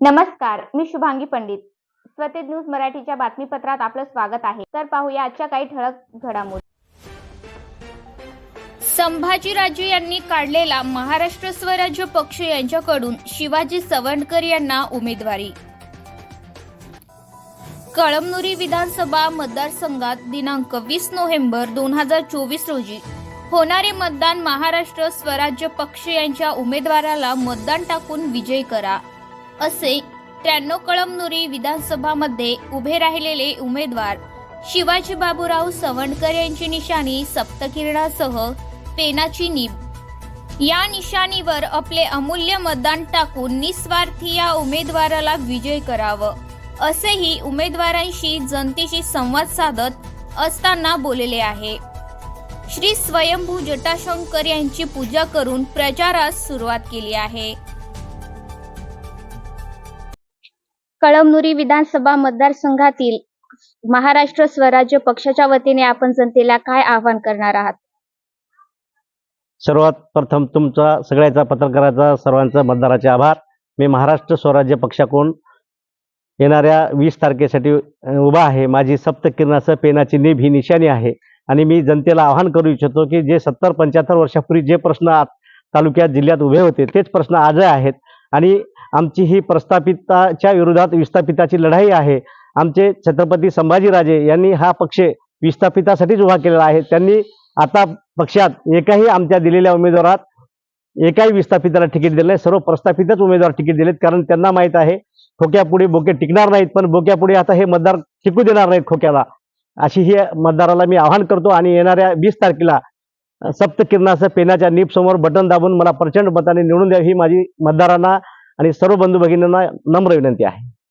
नमस्कार मी शुभांगी पंडित. स्वतेज न्यूज मराठीच्या बातमीपत्रात आपलं स्वागत आहे. तर पाहूया आजच्या काही ठळक घडामोडी. संभाजीराजे यांनी काढलेला महाराष्ट्र स्वराज्य पक्ष यांच्याकडून शिवाजी सवंडकर यांना उमेदवारी. कळमनुरी विधानसभा मतदारसंघात दिनांक वीस नोव्हेंबर दोन हजार चोवीस रोजी होणारे मतदान महाराष्ट्र स्वराज्य पक्ष यांच्या उमेदवाराला मतदान टाकून विजयी करा. असे त्र्याण्णव कळमनुरी विधानसभामध्ये उभे राहिलेले उमेदवार शिवाजी बाबूराव सवंडकर यांची निशाणी सप्तकिरणासह पेनाची नीब या निशाणीवर आपले अमूल्य मतदान टाकून निस्वार्थी या उमेदवाराला विजय करावं असेही उमेदवारांशी जनतेशी संवाद साधत असताना बोलले आहे. श्री स्वयंभू जटाशंकर यांची पूजा करून प्रचारास सुरुवात केली आहे. कळमनुरी विधानसभा मतदारसंघातील महाराष्ट्र स्वराज्य पक्षाच्या वतीने आपण जनतेला काय आवाहन करणार आहात? सर्वात प्रथम तुमचा सगळ्याचा पत्रकाराचा सर्वांचा मतदाराचे आभार. मी महाराष्ट्र स्वराज्य पक्षाकडून येणाऱ्या वीस तारखेसाठी उभा आहे. माझी सप्तकिरणासह पेनाची नीब ही निशाणी आहे. आणि मी जनतेला आवाहन करू इच्छितो की जे सत्तर पंच्याहत्तर वर्षापूर्वी जे प्रश्न तालुक्यात जिल्ह्यात उभे होते तेच प्रश्न आजही आहेत. आणि आमची ही प्रस्थापिताच्या विरोधात विस्थापिताची लढाई आहे. आमचे छत्रपती संभाजीराजे यांनी हा पक्ष विस्थापितासाठीच उभा केलेला आहे. त्यांनी आता पक्षात एकाही आमच्या दिलेल्या उमेदवारात एकाही विस्थापिताला तिकीट दिलं नाही. सर्व प्रस्थापितच उमेदवार तिकीट दिलेत कारण त्यांना माहीत आहे खोक्यापुढे बोके टिकणार नाहीत. पण बोक्यापुढे आता हे मतदार टिकू देणार नाहीत खोक्याला. अशी ही मतदाराला मी आवाहन करतो आणि येणाऱ्या वीस तारखेला सप्त सप्तकिरणासह पेनाच्या नीप समोर बटन दाबून मला प्रचंड मताने निवडून द्यावी ही माझी मतदारांना आणि सर्व बंधू भगिनींना नम्र विनंती आहे.